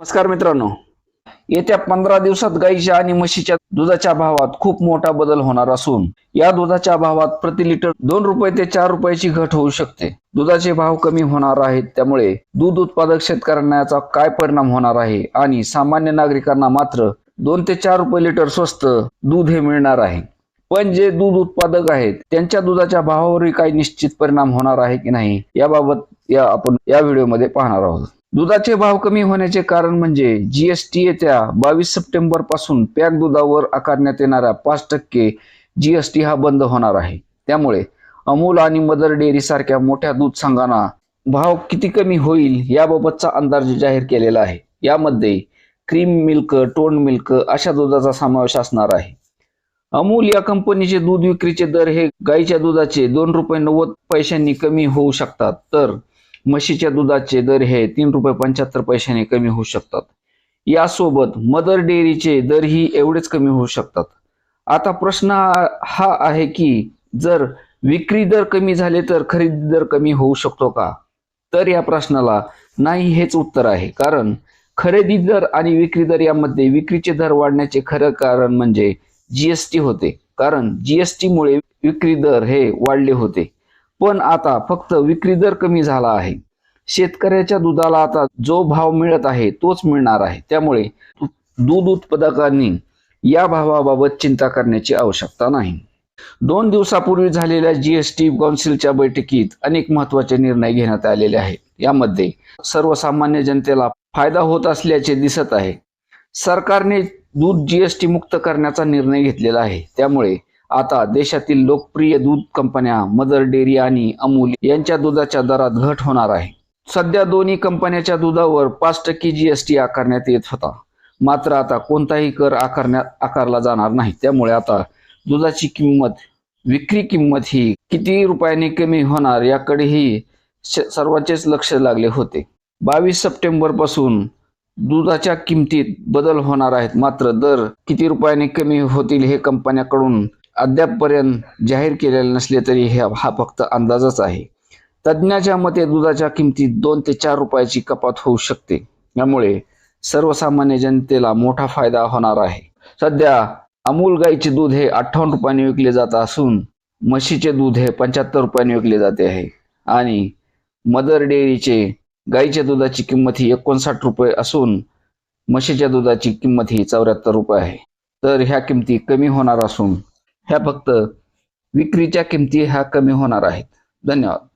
नमस्कार मित्रांनो. येत्या पंधरा दिवसात गाईच्या आणि म्हशीच्या दुधाच्या भावात खूप मोठा बदल होणार असून या दुधाच्या भावात प्रति लिटर दोन रुपये ते चार रुपयाची घट होऊ शकते. दुधाचे भाव कमी होणार आहेत त्यामुळे दूध उत्पादक शेतकऱ्यांना याचा काय परिणाम होणार आहे आणि सामान्य नागरिकांना मात्र दोन ते चार रुपये लिटर स्वस्त दूध हे मिळणार आहे. पण जे दूध उत्पादक आहेत त्यांच्या दुधाच्या भावावरही काही निश्चित परिणाम होणार आहे की नाही याबाबत या आपण या व्हिडिओमध्ये पाहणार आहोत. दुधाचे भाव कमी होण्याचे कारण म्हणजे जीएसटी येत्या बावीस सप्टेंबरपासून पॅक दुधावर आकारण्यात येणाऱ्या पाच टक्के जीएसटी हा बंद होणार आहे. त्यामुळे अमूल आणि मदर डेअरी सारख्या मोठ्या दूध संघांना भाव किती कमी होईल याबाबतचा अंदाज जाहीर केलेला आहे. यामध्ये क्रीम मिल्क टोंड मिल्क अशा दुधाचा समावेश असणार आहे. अमूल या कंपनीचे दूध विक्रीचे दर हे गाईच्या दुधाचे दोन रुपये नव्वद पैशांनी कमी होऊ शकतात. तर म्हशीच्या दुधाचे दर हे तीन रुपये पंच्याहत्तर पैशाने कमी होऊ शकतात. यासोबत मदर डेअरीचे दरही एवढेच कमी होऊ शकतात. आता प्रश्न हा आहे की जर विक्री दर कमी झाले तर खरेदी दर कमी होऊ शकतो का? तर या प्रश्नाला नाही हेच उत्तर आहे. कारण खरेदी दर आणि विक्री दर यामध्ये विक्रीचे दर वाढण्याचे खरं कारण म्हणजे जीएसटी होते. कारण जीएसटी मुळे विक्री दर हे वाढले होते. पण आता फक्त विक्री दर कमी झाला आहे. शेतकऱ्याच्या दुधाला आता जो भाव मिळत आहे तोच मिळणार आहे. त्यामुळे दूध उत्पादकांनी या भावाबाबत चिंता करण्याची आवश्यकता नाही. दोन दिवसापूर्वी झालेल्या जीएसटी कौन्सिलच्या बैठकीत अनेक महत्त्वाचे निर्णय घेण्यात आलेले आहेत. यामध्ये सर्वसामान्य जनतेला फायदा होत असल्याचे दिसत आहे. सरकारने दूध जीएसटी मुक्त करण्याचा निर्णय घेतलेला आहे. त्यामुळे आता देशातील लोकप्रिय दूध कंपन्या मदर डेअरी आणि अमूल यांच्या दुधाच्या दरात घट होणार आहे. सध्या दोन्ही कंपन्याच्या दुधावर पाच टक्के जीएसटी आकारण्यात येत होता. मात्र आता कोणताही कर आकारण्यात आकारला जाणार नाही. त्यामुळे आता दुधाची किंमत विक्री किंमत ही किती रुपयाने कमी होणार याकडेही सर्वांचेच लक्ष लागले होते. बावीस सप्टेंबरपासून दुधाच्या किमतीत बदल होणार आहेत. मात्र दर किती रुपयाने कमी होतील हे कंपन्याकडून अद्यापपर्यंत जाहीर केलेले नसले तरी हे हा फक्त अंदाजच आहे. तज्ज्ञाच्या मते दुधाच्या किमतीत दोन ते चार रुपयाची कपात होऊ शकते. यामुळे सर्वसामान्य जनतेला मोठा फायदा होणार आहे. सध्या अमूल गाईचे दूध हे अठ्ठावन्न रुपयांनी विकले जात असून म्हशीचे दूध हे पंच्याहत्तर रुपयांनी विकले जाते आहे. आणि मदर डेअरीचे गाईच्या दुधाची किंमत ही एकोणसाठ रुपये असून म्हशीच्या दुधाची किंमत ही चौऱ्याहत्तर रुपये आहे. तर ह्या किमती कमी होणार असून ह्या फक्त विक्रीच्या किमती ह्या कमी होणार आहेत. धन्यवाद.